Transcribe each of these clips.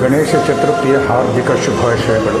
ಗಣೇಶ ಚತುರ್ಥಿಯ ಹಾರ್ದಿಕ ಶುಭಾಶಯಗಳು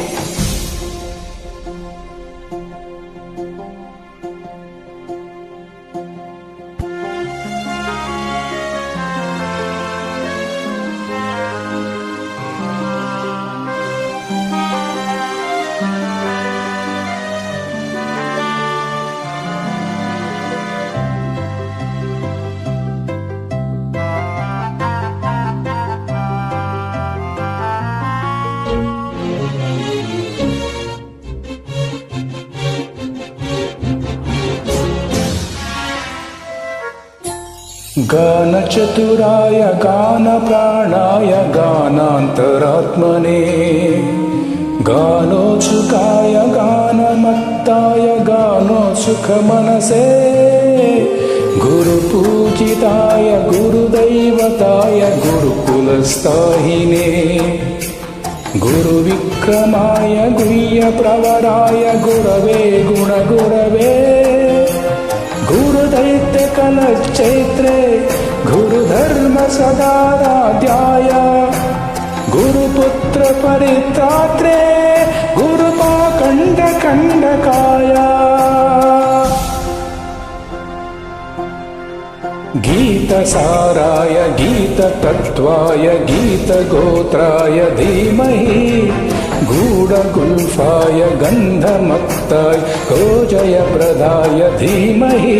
गानचतुराय गानप्राणाय गानान्तरात्मने गानोत्सुकाय गानमत्ताय गानोत्सुखमनसे गुरुपूजिताय गुरुदैवताय गुरुकुलस्थाहिने गुरुविक्रमाय गुह्यप्रवराय गुरवे गुणगुरवे गुरुदैत्यकलचैत्रे गुरुधर्मसदाराध्याय गुरुपुत्रपरित्रात्रे गुरुपाखण्डकण्डकाय गीतसाराय गीततत्त्वाय गीतगोत्राय धीमहि गूढगुल्फाय गन्धमत्ताय गोजयप्रदाय धीमहि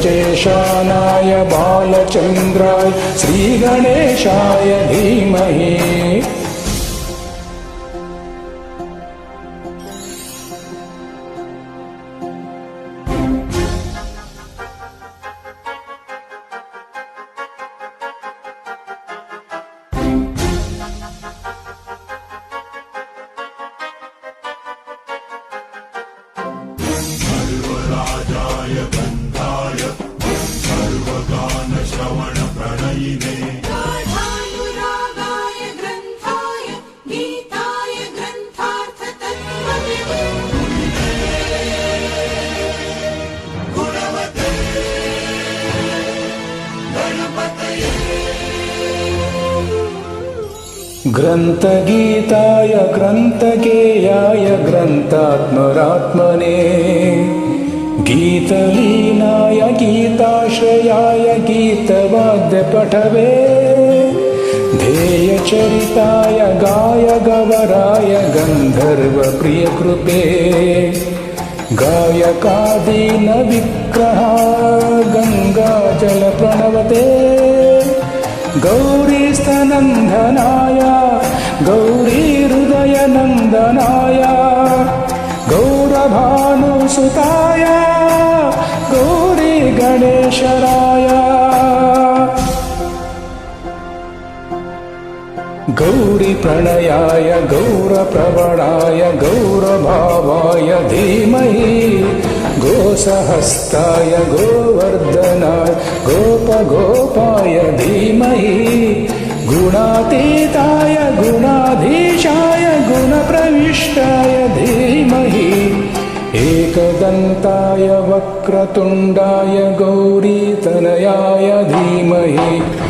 गजेशानाय बालचन्द्राय श्रीगणेशाय धीमहि ग्रन्थगीताय ग्रन्थगेयाय ग्रन्थात्मरात्मने गीतलीनाय गीताश्रयाय गीतवाद्यपठवे। गेयचरिताय गाय गवराय गन्धर्वप्रियकृते गायकादीनविग्रहा गङ्गाजलप्रणवते। गौरीस्तनन्दनाय गौरीप्रणयाय गौरप्रवणाय गौरभावाय धीमहि गोसहस्ताय गोवर्धनाय गोपगोपाय धीमहि गुणातीताय गुणाधीशाय गुणप्रविष्टाय धीमहि एकदन्ताय वक्रतुण्डाय गौरीतनयाय धीमहि